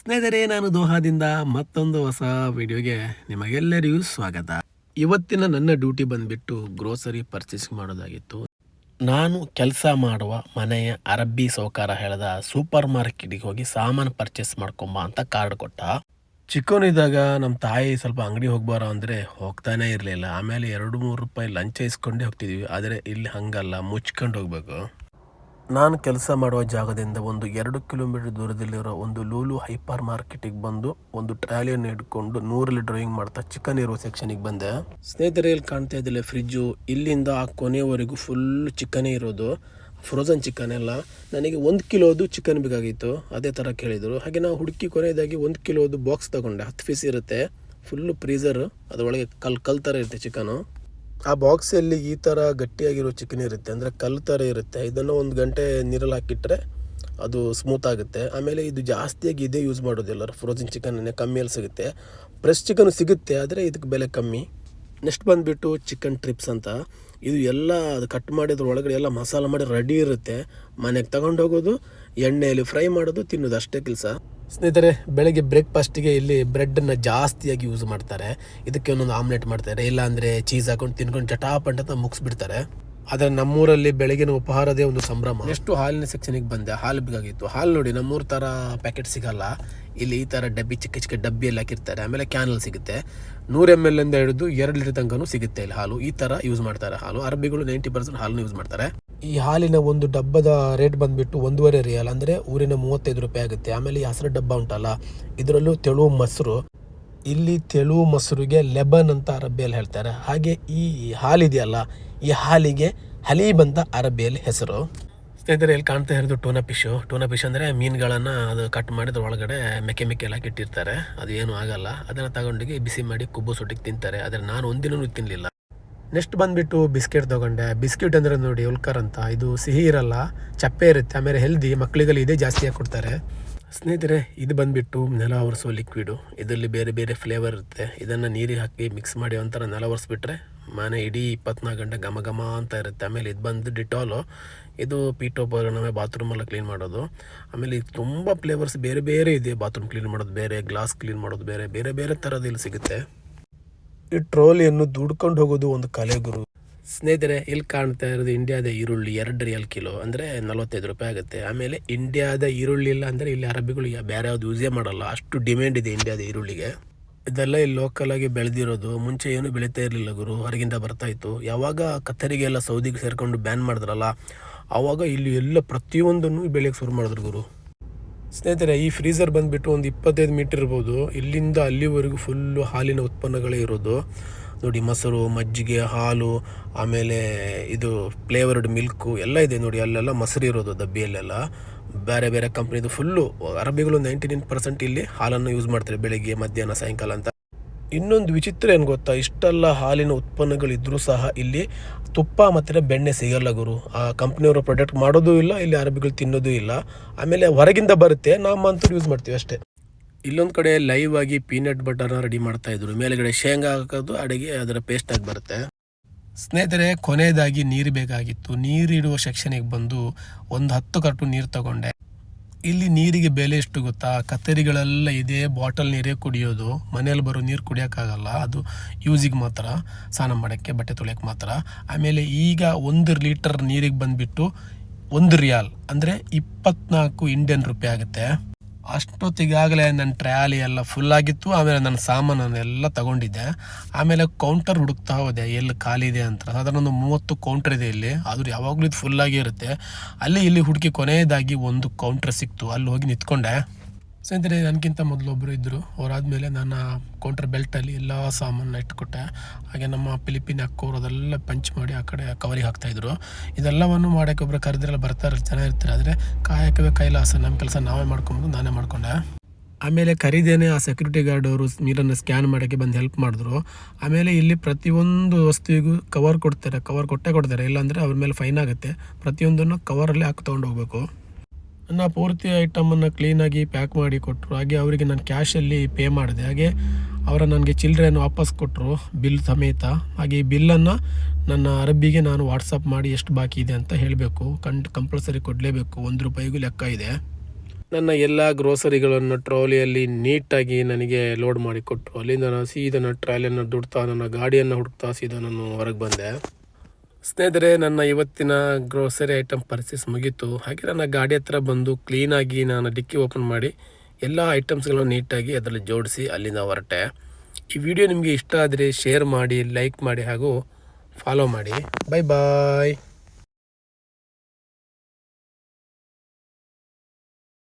ಸ್ನೇಹಿತರೆ, ನಾನು ದೋಹಾದಿಂದ ಮತ್ತೊಂದು ಹೊಸ ವಿಡಿಯೋಗೆ ನಿಮಗೆಲ್ಲರಿಗೂ ಸ್ವಾಗತ. ಇವತ್ತಿನ ನನ್ನ ಡ್ಯೂಟಿ ಬಂದುಬಿಟ್ಟು ಗ್ರೋಸರಿ ಪರ್ಚೇಸ್ ಮಾಡೋದಾಗಿತ್ತು. ನಾನು ಕೆಲಸ ಮಾಡುವ ಮನೆಯ ಅರಬ್ಬಿ ಸೌಕಾರ ಹೇಳಿದ ಸೂಪರ್ ಮಾರ್ಕೆಟಿಗೆ ಹೋಗಿ ಸಾಮಾನು ಪರ್ಚೇಸ್ ಮಾಡ್ಕೊಂಬ ಅಂತ ಕಾರ್ಡ್ ಕೊಟ್ಟ. ಚಿಕ್ಕವನಿದ್ದಾಗ ನಮ್ಮ ತಾಯಿ ಸ್ವಲ್ಪ ಅಂಗಡಿ ಹೋಗ್ಬಾರ ಅಂದರೆ ಹೋಗ್ತಾನೆ ಇರಲಿಲ್ಲ. ಆಮೇಲೆ ಎರಡು ಮೂರು ರೂಪಾಯಿ ಲಂಚ ಇಸ್ಕೊಂಡೇ ಹೋಗ್ತಿದ್ವಿ. ಆದರೆ ಇಲ್ಲಿ ಹಂಗಲ್ಲ, ಮುಚ್ಕೊಂಡು ಹೋಗ್ಬೇಕು. ನಾನು ಕೆಲಸ ಮಾಡುವ ಜಾಗದಿಂದ ಒಂದು ಎರಡು ಕಿಲೋಮೀಟರ್ ದೂರದಲ್ಲಿರೋ ಒಂದು ಲೂಲು ಹೈಪರ್ ಮಾರ್ಕೆಟಿಗೆ ಬಂದು ಒಂದು ಟ್ರಾಲಿಯನ್ನು ಇಟ್ಕೊಂಡು ನೂರಲ್ಲಿ ಡ್ರಾಯಿಂಗ್ ಮಾಡ್ತಾ ಚಿಕನ್ ಇರೋ ಸೆಕ್ಷನಿಗೆ ಬಂದೆ. ಸ್ನೇಹಿತರೆ, ಇಲ್ಲಿ ಕಾಣ್ತಾ ಇದ್ದಿಲ್ಲ ಫ್ರಿಜ್ಜು ಇಲ್ಲಿಂದ ಆ ಕೊನೆಯವರೆಗೂ ಫುಲ್ ಚಿಕನೇ ಇರೋದು. ಫ್ರೋಝನ್ ಚಿಕನ್ ಎಲ್ಲ. ನನಗೆ ಒಂದು ಕಿಲೋದು ಚಿಕನ್ ಬೇಕಾಗಿತ್ತು. ಅದೇ ಥರ ಕೇಳಿದರು. ಹಾಗೆ ನಾವು ಹುಡುಕಿ ಕೊನೆಯದಾಗಿ ಒಂದು ಕಿಲೋದು ಬಾಕ್ಸ್ ತಗೊಂಡೆ. ಹತ್ತು ಪೀಸ್ ಇರುತ್ತೆ. ಫುಲ್ಲು ಫ್ರೀಸರ್ ಅದರೊಳಗೆ ಕಲ್ ಕಲ್ ಥರ ಇರುತ್ತೆ ಚಿಕನು ಆ ಬಾಕ್ಸಲ್ಲಿ ಈ ಥರ ಗಟ್ಟಿಯಾಗಿರೋ ಚಿಕನ್ ಇರುತ್ತೆ, ಅಂದರೆ ಕಲ್ಲು ಥರ ಇರುತ್ತೆ. ಇದನ್ನು ಒಂದು ಗಂಟೆ ನೀರಲ್ಲಿ ಹಾಕಿಟ್ರೆ ಅದು ಸ್ಮೂತ್ ಆಗುತ್ತೆ. ಆಮೇಲೆ ಇದು ಜಾಸ್ತಿಯಾಗಿ ಇದೇ ಯೂಸ್ ಮಾಡೋದಿಲ್ಲ ಫ್ರೋಝನ್ ಚಿಕನನ್ನೇ ಕಮ್ಮಿಯಲ್ಲಿ ಸಿಗುತ್ತೆ. ಫ್ರೆಶ್ ಚಿಕನ್ ಸಿಗುತ್ತೆ, ಆದರೆ ಇದಕ್ಕೆ ಬೆಲೆ ಕಮ್ಮಿ. ನೆಕ್ಸ್ಟ್ ಬಂದುಬಿಟ್ಟು ಚಿಕನ್ ಟ್ರಿಪ್ಸ್ ಅಂತ. ಇದು ಎಲ್ಲ ಅದು ಕಟ್ ಮಾಡಿದ್ರ ಒಳಗಡೆ ಎಲ್ಲ ಮಸಾಲ ಮಾಡಿ ರೆಡಿ ಇರುತ್ತೆ. ಮನೆಗೆ ತಗೊಂಡೋಗೋದು ಎಣ್ಣೆಯಲ್ಲಿ ಫ್ರೈ ಮಾಡೋದು, ತಿನ್ನೋದು, ಅಷ್ಟೇ ಕೆಲಸ. ಸ್ನೇಹಿತರೆ, ಬೆಳಗ್ಗೆ ಬ್ರೇಕ್ಫಾಸ್ಟಿಗೆ ಇಲ್ಲಿ ಬ್ರೆಡ್ಡನ್ನು ಜಾಸ್ತಿಯಾಗಿ ಯೂಸ್ ಮಾಡ್ತಾರೆ. ಇದಕ್ಕೆ ಒಂದೊಂದು ಆಮ್ಲೆಟ್ ಮಾಡ್ತಾರೆ. ಇಲ್ಲ ಅಂದರೆ ಚೀಸ್ ಹಾಕೊಂಡು ತಿನ್ಕೊಂಡು ಚಟಾಪಟ್ ಅಂತ ಮುಗಿಸ್ಬಿಡ್ತಾರೆ. ಆದರೆ ನಮ್ಮೂರಲ್ಲಿ ಬೆಳಗಿನ ಉಪಹಾರದೇ ಒಂದು ಸಂಭ್ರಮ. ಎಷ್ಟು ಹಾಲಿನ ಸೆಕ್ಷನಿಗೆ ಬಂದೆ, ಹಾಲು ಬೇಕಾಗಿತ್ತು. ಹಾಲು ನೋಡಿ, ನಮ್ಮೂರ ಥರ ಪ್ಯಾಕೆಟ್ ಸಿಗಲ್ಲ. ಇಲ್ಲಿ ಈ ಥರ ಡಬ್ಬಿ, ಚಿಕ್ಕ ಚಿಕ್ಕ ಡಬ್ಬಿಯಲ್ಲಿ ಹಾಕಿರ್ತಾರೆ. ಆಮೇಲೆ ಕ್ಯಾನಲ್ ಸಿಗುತ್ತೆ. ನೂರು ಎಂ ಎಲ್ ಇಂದ ಹಿಡಿದು ಎರಡು ಲೀಟರ್ ತನಕನೂ ಸಿಗುತ್ತೆ ಇಲ್ಲಿ ಹಾಲು. ಈ ಥರ ಯೂಸ್ ಮಾಡ್ತಾರೆ ಹಾಲು. ಅರಬಿಗಳು ನೈಂಟಿ ಪರ್ಸೆಂಟ್ ಹಾಲನ್ನು ಯೂಸ್ ಮಾಡ್ತಾರೆ. ಈ ಹಾಲಿನ ಒಂದು ಡಬ್ಬದ ರೇಟ್ ಬಂದ್ಬಿಟ್ಟು ಒಂದೂವರೆ ರಿಯಲ್ ಅಂದರೆ ಊರಿನ ಮೂವತ್ತೈದು ರೂಪಾಯಿ ಆಗುತ್ತೆ. ಆಮೇಲೆ ಈ ಹಸಿರು ಡಬ್ಬ ಉಂಟಲ್ಲ, ಇದರಲ್ಲೂ ತೆಳು ಮೊಸರು. ಇಲ್ಲಿ ತೆಳು ಮೊಸರಿಗೆ ಲೆಬನ್ ಅಂತ ಅರಬ್ಬಿಯಲ್ಲಿ ಹೇಳ್ತಾರೆ. ಹಾಗೆ ಈ ಹಾಲಿದೆಯಲ್ಲ, ಈ ಹಾಲಿಗೆ ಹಲೀಬ್ ಅಂತ ಅರಬ್ಬಿಯಲ್ಲಿ ಹೆಸರು. ಸ್ನೇಹಿತರೆ, ಇಲ್ಲಿ ಕಾಣ್ತಾ ಇರೋದು ಟೂನಾ ಫಿಶು. ಟೂನಾ ಫಿಶ್ ಅಂದರೆ ಮೀನುಗಳನ್ನು ಅದು ಕಟ್ ಮಾಡಿದ್ರ ಒಳಗಡೆ ಮೆಕ್ಕೆ ಮೆಕ್ಕೆ ಎಲ್ಲ ಇಟ್ಟಿರ್ತಾರೆ ಅದು ಏನೂ ಆಗಲ್ಲ. ಅದನ್ನು ತಗೊಂಡೋಗಿ ಬಿಸಿ ಮಾಡಿ ಕುಬ್ಬು ಸೊಟ್ಟಿಗೆ ತಿಂತಾರೆ. ಆದರೆ ನಾನು ಒಂದಿನೂ ತಿನ್ನಲಿಲ್ಲ ನೆಕ್ಸ್ಟ್ ಬಂದುಬಿಟ್ಟು ಬಿಸ್ಕೆಟ್ ತೊಗೊಂಡೆ. ಬಿಸ್ಕೆಟ್ ಅಂದರೆ ನೋಡಿ ಉಲ್ಕರ್ ಅಂತ. ಇದು ಸಿಹಿ ಇರಲ್ಲ, ಚಪ್ಪೆ ಇರುತ್ತೆ, ಆಮೇಲೆ ಹೆಲ್ದಿ ಮಕ್ಕಳಿಗೆಲ್ಲ ಇದೇ ಜಾಸ್ತಿಯಾಗಿ ಕೊಡ್ತಾರೆ ಸ್ನೇಹಿತರೆ, ಇದು ಬಂದುಬಿಟ್ಟು ನೆಲ ಒರೆಸೋ ಲಿಕ್ವಿಡು ಇದರಲ್ಲಿ ಬೇರೆ ಬೇರೆ ಫ್ಲೇವರ್ ಇರುತ್ತೆ. ಇದನ್ನು ನೀರಿಗೆ ಹಾಕಿ ಮಿಕ್ಸ್ ಮಾಡಿ ಒಂಥರ ನೆಲ ಒರೆಸ್ಬಿಟ್ರೆ ಮನೆ ಇಡೀ ಇಪ್ಪತ್ನಾಲ್ಕು ಗಂಟೆ ಘಮ ಘಮ ಅಂತ ಇರುತ್ತೆ. ಆಮೇಲೆ ಇದು ಬಂದು ಡಿಟಾಲು ಇದು ಬಾತ್ರೂಮ್ ಬಾತ್ರೂಮೆಲ್ಲ ಕ್ಲೀನ್ ಮಾಡೋದು. ಆಮೇಲೆ ಇದು ತುಂಬ ಫ್ಲೇವರ್ಸ್ ಬೇರೆ ಬೇರೆ ಇದೆ. ಬಾತ್ರೂಮ್ ಕ್ಲೀನ್ ಮಾಡೋದು ಬೇರೆ ಗ್ಲಾಸ್ ಕ್ಲೀನ್ ಮಾಡೋದು ಬೇರೆ ಬೇರೆ ಬೇರೆ ಥರದ ಇಲ್ಲಿ ಸಿಗುತ್ತೆ. ಈ ಟ್ರೋಲಿಯನ್ನು ದುಡ್ಕೊಂಡು ಹೋಗೋದು ಒಂದು ಕಲೆ, ಗುರು. ಸ್ನೇಹಿತರೆ, ಇಲ್ಲಿ ಕಾಣ್ತಾ ಇರೋದು ಇಂಡಿಯಾದ ಈರುಳ್ಳಿ ಎರಡು ರಿಯಲ್ ಕಿಲೋ, ಅಂದರೆ ನಲವತ್ತೈದು ರೂಪಾಯಿ ಆಗುತ್ತೆ. ಆಮೇಲೆ ಇಂಡಿಯಾದ ಈರುಳ್ಳಿ ಇಲ್ಲ ಅಂದರೆ ಇಲ್ಲಿ ಅರಬಿಗಳು ಬೇರೆ ಯಾವುದು ಯೂಸೇ ಮಾಡಲ್ಲ. ಅಷ್ಟು ಡಿಮ್ಯಾಂಡ್ ಇದೆ ಇಂಡಿಯಾದ ಈರುಳ್ಳಿಗೆ. ಇದೆಲ್ಲ ಇಲ್ಲಿ ಲೋಕಲ್ ಆಗಿ ಬೆಳೆದಿರೋದು. ಮುಂಚೆ ಏನು ಬೆಳೀತಾ ಇರಲಿಲ್ಲ, ಗುರು. ಹೊರಗಿಂದ ಬರ್ತಾ ಇತ್ತು. ಯಾವಾಗ ಕತ್ತರಿಗೆ ಎಲ್ಲ ಸೌದಿಗೆ ಸೇರಿಕೊಂಡು ಬ್ಯಾನ್ ಮಾಡಿದ್ರಲ್ಲ ಆವಾಗ ಇಲ್ಲಿ ಎಲ್ಲ ಪ್ರತಿಯೊಂದನ್ನು ಬೆಳೆಯೋಕ್ಕೆ ಶುರು ಮಾಡಿದ್ರು, ಗುರು. ಸ್ನೇಹಿತರೆ, ಈ ಫ್ರೀಸರ್ ಬಂದುಬಿಟ್ಟು ಒಂದು ಇಪ್ಪತ್ತೈದು ಮೀಟರ್ ಇರ್ಬೋದು. ಇಲ್ಲಿಂದ ಅಲ್ಲಿವರೆಗೂ ಫುಲ್ಲು ಹಾಲಿನ ಉತ್ಪನ್ನಗಳೇ ಇರೋದು. ನೋಡಿ, ಮೊಸರು, ಮಜ್ಜಿಗೆ, ಹಾಲು, ಆಮೇಲೆ ಇದು ಫ್ಲೇವರ್ಡ್ ಮಿಲ್ಕು ಎಲ್ಲ ಇದೆ ನೋಡಿ, ಅಲ್ಲೆಲ್ಲ ಮೊಸರು ಇರೋದು ಡಬ್ಬಿಯಲ್ಲೆಲ್ಲ. ಬೇರೆ ಬೇರೆ ಕಂಪ್ನಿದು ಫುಲ್ಲು ಅರಬಿಗಳು ನೈಂಟಿ ನೈನ್ ಪರ್ಸೆಂಟ್ ಇಲ್ಲಿ ಹಾಲನ್ನು ಯೂಸ್ ಮಾಡ್ತಾರೆ ಬೆಳಿಗ್ಗೆ, ಮಧ್ಯಾಹ್ನ, ಸಾಯಂಕಾಲ ಅಂತ. ಇನ್ನೊಂದು ವಿಚಿತ್ರ ಏನು ಗೊತ್ತಾ? ಇಷ್ಟೆಲ್ಲ ಹಾಲಿನ ಉತ್ಪನ್ನಗಳಿದ್ರೂ ಸಹ ಇಲ್ಲಿ ತುಪ್ಪ ಮತ್ತು ಬೆಣ್ಣೆ ಸಿಗಲ್ಲ ಗುರು. ಆ ಕಂಪ್ನಿಯವರು ಪ್ರಾಡಕ್ಟ್ ಮಾಡೋದು ಇಲ್ಲ, ಇಲ್ಲಿ ಅರಬಿಗಳು ತಿನ್ನೋದು ಇಲ್ಲ. ಆಮೇಲೆ ಹೊರಗಿಂದ ಬರುತ್ತೆ ನಮ್ಮಂತೂ ಯೂಸ್ ಮಾಡ್ತೀವಿ ಅಷ್ಟೇ. ಇಲ್ಲೊಂದು ಕಡೆ ಲೈವ್ ಆಗಿ ಪೀನಟ್ ಬಟರ್ನ ರೆಡಿ ಮಾಡ್ತಾ ಇದ್ರು. ಮೇಲ್ಗಡೆ ಶೇಂಗಾ ಹಾಕೋದು, ಅಡುಗೆ ಅದರ ಪೇಸ್ಟ್ ಆಗಿ ಬರುತ್ತೆ. ಸ್ನೇಹಿತರೆ, ಕೊನೆಯದಾಗಿ ನೀರು ಬೇಕಾಗಿತ್ತು. ನೀರಿಡುವ ಸೆಕ್ಷನಿಗೆ ಬಂದು ಒಂದು ಹತ್ತು ಕಟ್ಟು ನೀರು ತಗೊಂಡೆ. ಇಲ್ಲಿ ನೀರಿಗೆ ಬೆಲೆ ಎಷ್ಟು ಗೊತ್ತಾ? ಕತ್ತರಿಗಳೆಲ್ಲ ಇದೇ ಬಾಟಲ್ ನೀರೇ ಕುಡಿಯೋದು. ಮನೇಲಿ ಬರೋ ನೀರು ಕುಡಿಯೋಕ್ಕಾಗಲ್ಲ. ಅದು ಯೂಸಿಗೆ ಮಾತ್ರ, ಸ್ನಾನ ಮಾಡೋಕ್ಕೆ, ಬಟ್ಟೆ ತೊಳೆಯೋಕ್ಕೆ ಮಾತ್ರ. ಆಮೇಲೆ ಈಗ ಒಂದು ಲೀಟರ್ ನೀರಿಗೆ ಬಂದುಬಿಟ್ಟು ಒಂದು ರಿಯಾಲ್. ಅಂದರೆ ಇಪ್ಪತ್ನಾಲ್ಕು ಇಂಡಿಯನ್ ರೂಪಾಯಿ ಆಗುತ್ತೆ. ಅಷ್ಟೊತ್ತಿಗಾಗಲೇ ನನ್ನ ಟ್ರ್ಯಾಲಿ ಎಲ್ಲ ಫುಲ್ ಆಗಿತ್ತು, ಆಮೇಲೆ ನನ್ನ ಸಾಮಾನನ್ನೆಲ್ಲ ತಗೊಂಡಿದ್ದೆ. ಆಮೇಲೆ ಕೌಂಟರ್ ಹುಡುಕ್ತಾ ಹೋದೆ, ಎಲ್ಲಿ ಖಾಲಿ ಇದೆ ಅಂತ. ಸಾಧಾರಣ ಒಂದು ಮೂವತ್ತು ಕೌಂಟರ್ ಇದೆ ಇಲ್ಲಿ, ಆದರೂ ಯಾವಾಗಲೂ ಇದು ಫುಲ್ ಆಗಿ ಇರುತ್ತೆ. ಅಲ್ಲಿ ಇಲ್ಲಿ ಹುಡುಕಿ ಕೊನೆಯದಾಗಿ ಒಂದು ಕೌಂಟರ್ ಸಿಕ್ತು. ಅಲ್ಲಿ ಹೋಗಿ ನಿಂತ್ಕೊಂಡೆ. ಸ್ನೇಹಿತರೆ ನನಗಿಂತ ಮೊದಲು ಒಬ್ಬರು ಇದ್ದರು ಅವರಾದಮೇಲೆ ನಾನು ಕೌಂಟರ್ ಬೆಲ್ಟಲ್ಲಿ ಎಲ್ಲ ಸಾಮಾನು ಇಟ್ಕೊಟ್ಟೆ. ಹಾಗೆ ನಮ್ಮ ಫಿಲಿಪಿನ್ ಅಕ್ಕೋರು ಅದೆಲ್ಲ ಪಂಚ್ ಮಾಡಿ ಆ ಕಡೆ ಕವರಿಗೆ ಹಾಕ್ತಾಯಿದ್ರು ಇದೆಲ್ಲವನ್ನು ಮಾಡೋಕ್ಕೆ ಒಬ್ಬರು ಕರೆದ್ರೆಲ್ಲ ಬರ್ತಾರೆ ಜನ ಇರ್ತಾರೆ. ಆದರೆ ಕಾಯಕವೇ ಕೈಲಾಸ. ನಮ್ಮ ಕೆಲಸ ನಾವೇ ಮಾಡ್ಕೊಂಬಂದು ನಾನೇ ಮಾಡ್ಕೊಂಡೆ. ಆಮೇಲೆ ಕರೀದೇನೆ ಆ ಸೆಕ್ಯೂರಿಟಿ ಗಾರ್ಡ್ ಅವರು ನೀರನ್ನು ಸ್ಕ್ಯಾನ್ ಮಾಡೋಕ್ಕೆ ಬಂದು ಹೆಲ್ಪ್ ಮಾಡಿದ್ರು. ಆಮೇಲೆ ಇಲ್ಲಿ ಪ್ರತಿಯೊಂದು ವಸ್ತುವಿಗೂ ಕವರ್ ಕೊಡ್ತಾರೆ. ಕವರ್ ಕೊಟ್ಟೇ ಕೊಡ್ತಾರೆ. ಇಲ್ಲಾಂದರೆ ಅವ್ರ ಮೇಲೆ ಫೈನ್ ಆಗುತ್ತೆ. ಪ್ರತಿಯೊಂದನ್ನು ಕವರಲ್ಲೇ ಹಾಕಿ ತೊಗೊಂಡು ಹೋಗ್ಬೇಕು. ನನ್ನ ಪೂರ್ತಿ ಐಟಮನ್ನು ಕ್ಲೀನಾಗಿ ಪ್ಯಾಕ್ ಮಾಡಿ ಕೊಟ್ಟರು ಹಾಗೆ ಅವರಿಗೆ ನಾನು ಕ್ಯಾಶಲ್ಲಿ ಪೇ ಮಾಡಿದೆ. ಹಾಗೆ ಅವರ ನನಗೆ ಚಿಲ್ಲರೆಯನ್ನು ವಾಪಸ್ ಕೊಟ್ಟರು ಬಿಲ್ ಸಮೇತ. ಹಾಗೆ ಈ ಬಿಲ್ಲನ್ನು ನನ್ನ ಅರಬ್ಬಿಗೆ ನಾನು ವಾಟ್ಸಪ್ ಮಾಡಿ ಎಷ್ಟು ಬಾಕಿ ಇದೆ ಅಂತ ಹೇಳಬೇಕು. ಕಂಡು ಕಂಪಲ್ಸರಿ ಕೊಡಲೇಬೇಕು. ಒಂದು ರೂಪಾಯಿಗೂ ಲೆಕ್ಕ ಇದೆ. ನನ್ನ ಎಲ್ಲ ಗ್ರೋಸರಿಗಳನ್ನು ಟ್ರಾಲಿಯಲ್ಲಿ ನೀಟಾಗಿ ನನಗೆ ಲೋಡ್ ಮಾಡಿಕೊಟ್ರು ಅಲ್ಲಿಂದ ನಾನು ಸೀದಾ ಟ್ರಾಲಿಯನ್ನು ದುಡ್ತಾ, ನನ್ನ ಗಾಡಿಯನ್ನು ಹುಡುಕ್ತಾ ಸೀದಾ ನಾನು ಹೊರಗೆ ಬಂದೆ. ಸ್ನೇಹಿತರೆ, ನನ್ನ ಇವತ್ತಿನ ಗ್ರೋಸರಿ ಐಟಮ್ ಪರ್ಚೇಸ್ ಮುಗೀತು. ಹಾಗೆ ನನ್ನ ಗಾಡಿ ಹತ್ರ ಬಂದು ಕ್ಲೀನಾಗಿ ನಾನು ಡಿಕ್ಕಿ ಓಪನ್ ಮಾಡಿ ಎಲ್ಲ ಐಟಮ್ಸ್ಗಳನ್ನು ನೀಟಾಗಿ ಅದರಲ್ಲಿ ಜೋಡಿಸಿ ಅಲ್ಲಿಂದ ಹೊರಟೆ. ಈ ವಿಡಿಯೋ ನಿಮಗೆ ಇಷ್ಟ ಆದರೆ ಶೇರ್ ಮಾಡಿ ಲೈಕ್ ಮಾಡಿ ಹಾಗೂ ಫಾಲೋ ಮಾಡಿ. Bye bye